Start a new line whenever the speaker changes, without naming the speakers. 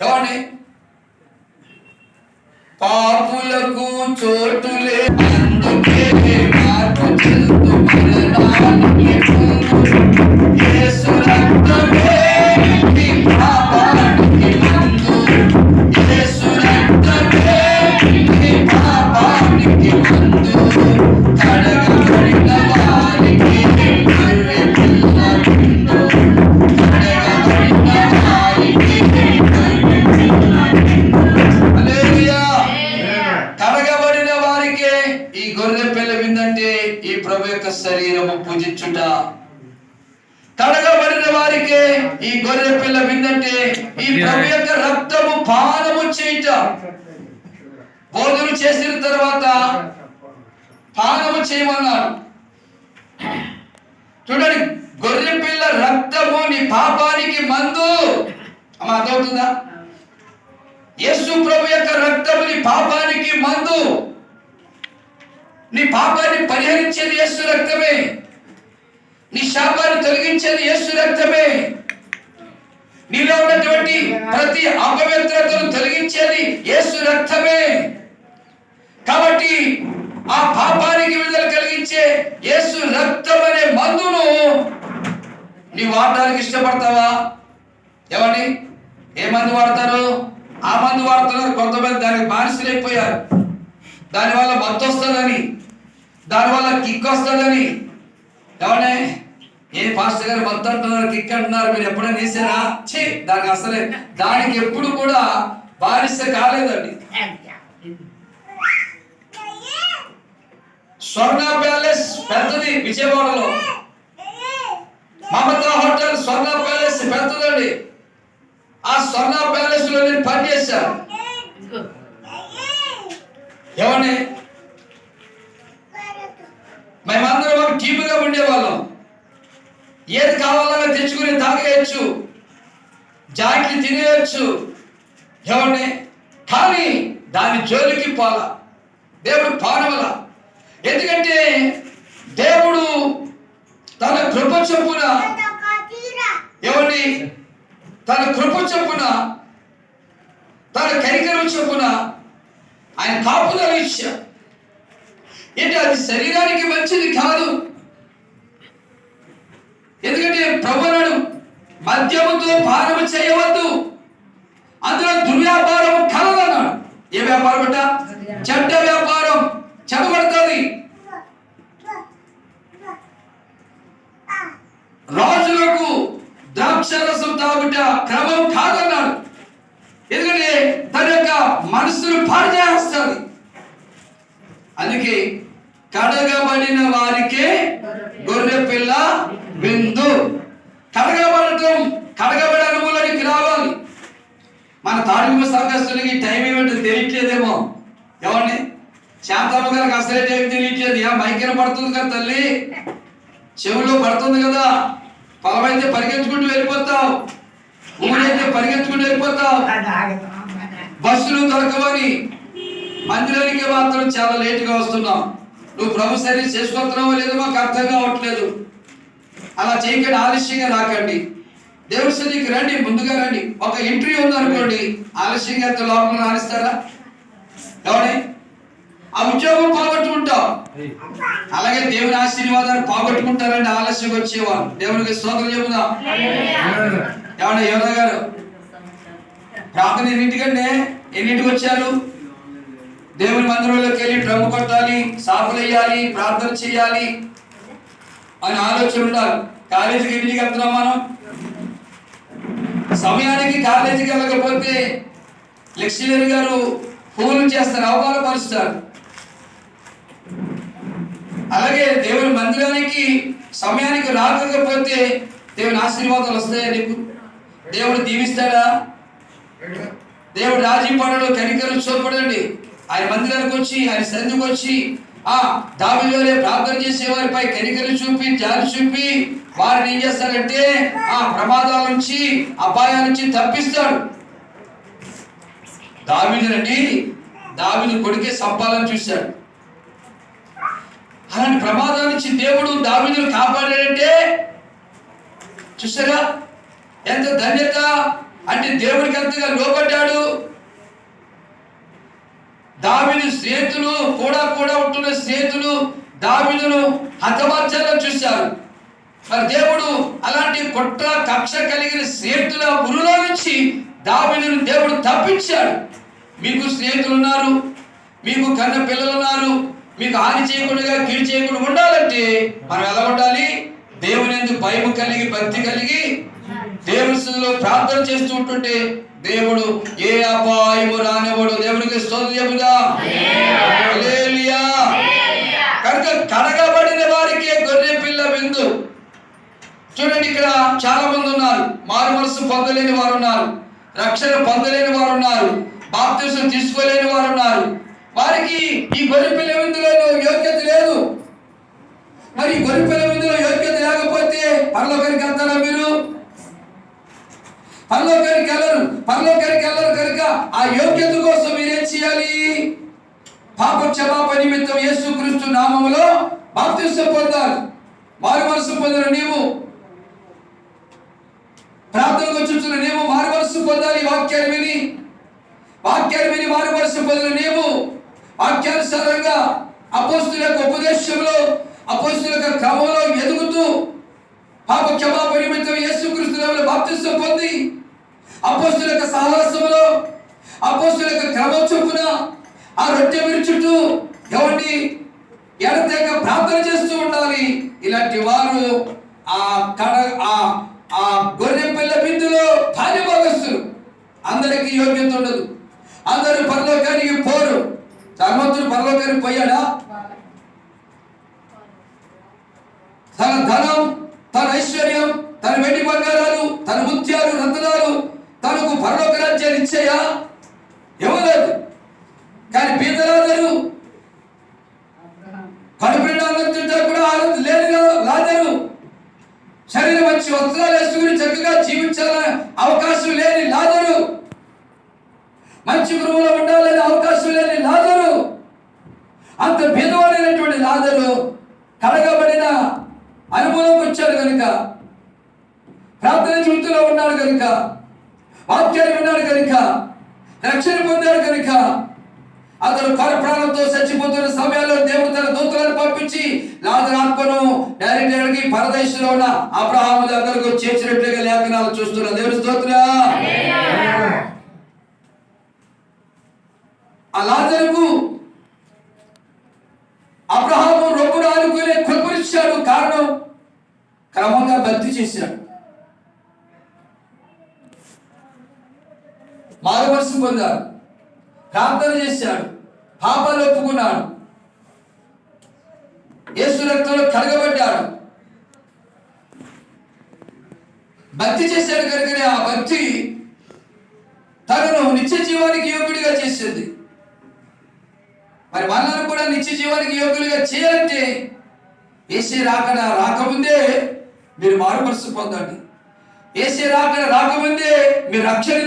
ఏమండి పాపులకు చోటులే అందుకే మార్పు చెందు మరణానికి ముందు యేసు రక్తమే నీ పాపానికి యొక్క శరీరము పూజించుట. కడగబడిన వారికే ఈ గొర్రె పిల్ల విందంటే ఈ ప్రభు యొక్క రక్తము పానము చేయుట. భోజనం చేసిన తర్వాత పానము చేయమన్నాడు. చూడండి గొర్రె పిల్ల రక్తము నీ పాపానికి మందు. అమ్మ అర్థమవుతుందా? యేసు ప్రభు యొక్క రక్తము నీ పాపానికి నీ పాపాన్ని పరిహరించేది యేసు రక్తమే. నీ శాపాన్ని తొలగించేది యేసు రక్తమే. నీలో ఉన్నటువంటి ప్రతి అపవిత్రతను తొలగించేది యేసు రక్తమే. కాబట్టి ఆ పాపానికి విడుదల కలిగించే యేసు రక్తం అనే మందును నీ వాడడానికి ఇష్టపడతావా? ఏమని ఏ మందు వాడతారు? ఆ మందు వాడుతున్నారు కొంతమంది దానికి బానిసలైపోయారు. దానివల్ల మత్తు వస్తుందని దానివల్ల కిక్ వస్తుందని. ఏమండి? ఏ పాస్టర్ గారు మత్తు అంటున్నారు కిక్ అంటున్నారు మీరు ఎప్పుడైనా వేసారా చే దానికి అసలే దానికి ఎప్పుడు కూడా బారిస్త కాలేదండి. స్వర్ణ ప్యాలెస్ పెద్దది విజయవాడలో. మమతా హోటల్ స్వర్ణ ప్యాలెస్ పెద్దదండి. ఆ స్వర్ణ ప్యాలెస్లో నేను పనిచేశాను ఏమండి మేమందరం ఒక టీముగా ఉండేవాళ్ళం. ఏది కావాలన్నా తెచ్చుకుని తాగేయచ్చు. జాకి తినేయచ్చు. ఏమండి కానీ దాని జోలికి పోల. దేవుడు పానవల ఎందుకంటే దేవుడు తన కృప చొప్పున ఏమండి తన కృప చొప్పున తన కరికరం చొప్పున ఆయన కాపుదల ఇచ్చాడు ఏంటి అది శరీరానికి మంచిది కాదు. ఎందుకంటే ప్రవణను మద్యముతో భారము చేయవద్దు. అందులో దుర్వ్యాపారం కలదన్నాడు ఏ వ్యాపారం అంట? చెడ్డ వ్యాపారం. చెడబడుతుంది రాజులకు ద్రాక్షరసం తాగుట క్రమం కాదన్నాడు. ఎందుకంటే మనసును పాడు అందుకే కడగబడిన వారికే గొర్రె పిల్ల విందు. కడగబడటం కడగబడే అనుభవంలోనికి రావాలి. మన తాడిమ సంఘస్థులకి టైం ఏమిటో తెలియట్లేదేమో. ఎవరిని? శాంతమ్మ గారికి అసలే టైం తెలియట్లేదు. ఏ మైకెన పడుతుంది కదా తల్లి? చెవిలో పడుతుంది కదా. పొలమైతే పరిగెత్తుకుంటూ వెళ్ళిపోతావు. ఊరైతే పరిగెత్తుకుంటూ వెళ్ళిపోతావు. బస్సులు దొరకవని మందిరానికి మాత్రం చాలా లేటుగా వస్తున్నాం. నువ్వు ప్రభు సర్వీస్ చేసుకుంటున్నావో లేదో మాకు అర్థం కావట్లేదు. అలా చేయకండి ఆలస్యంగా రాకండి. దేవుడి సన్నిధికి రండి ముందుగా రండి. ఒక ఇంటర్వ్యూ ఉంది అనుకోండి ఆలస్యంగా వెళ్తే లోపల రాణిస్తారా ఎవరి ఆ ఉద్యోగం పోగొట్టుకుంటావు అలాగే దేవుని ఆశీర్వాదాన్ని పోగొట్టుకుంటారండి ఆలస్యం వచ్చేవారు దేవునికి స్తోత్రం చెబుదాం. ఏమన్నా యోనా గారు? ప్రార్థన ఎన్నింటికంటే ఎన్నింటికి వచ్చారు? దేవుని మందిరంలోకి వెళ్ళి డ్రమ్ము కొట్టాలి సాపులు వేయాలి ప్రార్థన చేయాలి అని ఆలోచన ఉండాలి. కాలేజీకి ఎన్నింటికి వెళ్తున్నాం మనం? సమయానికి కాలేజీకి వెళ్ళకపోతే లెక్చరర్ గారు ఫోన్ చేస్తారు అవమానపరుస్తారు అలాగే దేవుని మందిరానికి సమయానికి రాకపోతే దేవుని ఆశీర్వాదాలు వస్తాయా నీకు? దేవుడు దీవిస్తాడా? దేవుడు రాజీ పడడు కనికరం చూపడండి ఆయన మందిరానికి వచ్చి ఆయన సన్నిధికి వచ్చి ఆ దావిలోనే ప్రార్థన చేసే వారిపై కనికరం చూపి జాలి చూపి వారిని ఏం చేస్తాడంటే ఆ ప్రమాదాల నుంచి అపాయాల నుంచి తప్పిస్తాడు. దావిదునండి దావిదు కొడుకే సంపాలని చూశాడు. అలాంటి ప్రమాదాల నుంచి దేవుడు దావిదును కాపాడాడంటే చూసారా ఎంత ధన్యత అంటే దేవుడికి ఎంతగా లోబడ్డాడు. దావిని స్నేహితులు కూడా కూడా ఉంటున్న స్నేహితులు దావిను హతమార్చాలని చూశారు. మరి దేవుడు అలాంటి కుట్ర కక్ష కలిగిన స్నేహితుల గురులో నుంచి దావిను దేవుడు తప్పించాడు. మీకు స్నేహితులు ఉన్నారు మీకు కన్న పిల్లలు ఉన్నారు మీకు హాని చేయకుండా కీడు చేయకుండా ఉండాలంటే మనం ఎలా ఉండాలి? దేవుని ఎందుకు భయం కలిగి భక్తి కలిగి దేవుని స్థితిలో ప్రార్థన చేస్తూ ఉంటుంటే దేవుడు ఏ అపాయము రానివ్వడు. దేవునికి స్తోత్రం కనుక కడగబడిన వారికే గొర్రె పిల్ల విందు. చూడండి ఇక్కడ చాలా మంది ఉన్నారు. మారు మనసు పొందలేని వారు ఉన్నారు రక్షణ పొందలేని వారు ఉన్నారు బాప్తిసం తీసుకోలేని వారు ఉన్నారు వారికి ఈ గొర్రె పిల్ల విందులో యోగ్యత లేదు. మరి గొర్రె పిల్ల విందులో యోగ్యత లేకపోతే పరలోకానికి వెళ్తారా మీరు? పరలోకానికి వెళ్ళరు పరలోకానికి వెళ్ళరు కనుక ఆ యోగ్యత కోసం మీరేం చేయాలి? పాప క్షమాపణ నిమిత్తం యేసుక్రీస్తు నామములో బాప్తిసం పొందాలి. మారు మనసు పొందిన నీవు ప్రార్థనకు వచ్చుచున్న నీవు మారు మనసు పొందాలి వాక్యాన్ని విని. వాక్యాన్ని విని మారు మనసు పొందిన నీవు వాక్యానుసారంగా అపోస్తుల యొక్క ఉపదేశంలో అపోస్తుల యొక్క క్రమంలో పాప క్షమాపణ నిమిత్తం యేసుక్రీస్తు నామములో పొంది అపోస్తుల యొక్క సహవాసములో అపోస్తుల యొక్క క్రమం చొప్పున ఆ రొట్టె విరుచుటూ ఎవరిని ఎడతెగ ప్రార్థన చేస్తూ ఉండాలి. ఇలాంటి వారు ఆ కడ ఆ ఆ గొర్రె పిల్ల బిందులో భాగస్తులు. అందరికీ యోగ్యత ఉండదు. అందరూ పరలోకానికి పోరు. ధర్మంతుడు పరలోకానికి పోయాడా? తన ధనం తన ఐశ్వర్యం తన వెండి బంగారాలు తన ముత్యాలు రత్నాలు తనకు పరలోక రాజ్యాన్ని ఇచ్చాయా? ఇవ్వలేదు కానీ పేదలాదరు కడుపుండా కూడా ఆనందం లేని లాదరు. శరీరం మంచి వస్త్రాలు వేసుకుని చక్కగా జీవించాలని అవకాశం లేని లాదరు. మంచి గురువులో ఉండాలని అవకాశం లేని లాదరు. అంత భేదవాడైనటువంటి లాదరు కడగబడిన అనుభవంకి వచ్చాడు కనుక ప్రార్థన జీవితంలో ఉన్నాడు కనుక వాక్యాన్ని విన్నాడు కనుక రక్షణ పొందాడు కనుక అతను పరప్రాణంతో చచ్చిపోతున్న సమయంలో దేవుడు తన దూతలను పంపించి లాజర్ ఆత్మను డైరెక్ట్ అడిగి పరదేశంలో ఉన్న అబ్రహాము దగ్గరకు చేర్చినట్లుగా లేఖనాలు చూస్తున్నా దేవుని స్తోత్ర. ఆ లాజరుకు అబ్రహాము రొమ్ముడు ఆనుకునే ఇచ్చాడు కారణం క్రమంగా భక్తి చేశాడు మారుమనసు పొందాడు. ప్రార్థన చేశాడు. పాపాలు ఒప్పుకున్నాడు. యేసు రక్తంలో కడగబడ్డాడు భక్తి చేశాడు కనుకనే ఆ భక్తి తనను నిత్య జీవానికి యోగ్యుడిగా చేసింది. మరి మనల్ని కూడా నిత్య జీవానికి యోగ్యులుగా చేయాలంటే ఏసీ రాకడ రాకముందే మీరు మారుమనసు పొందండి. ఏసీ రాకడ రాకముందే మీరు రక్షణ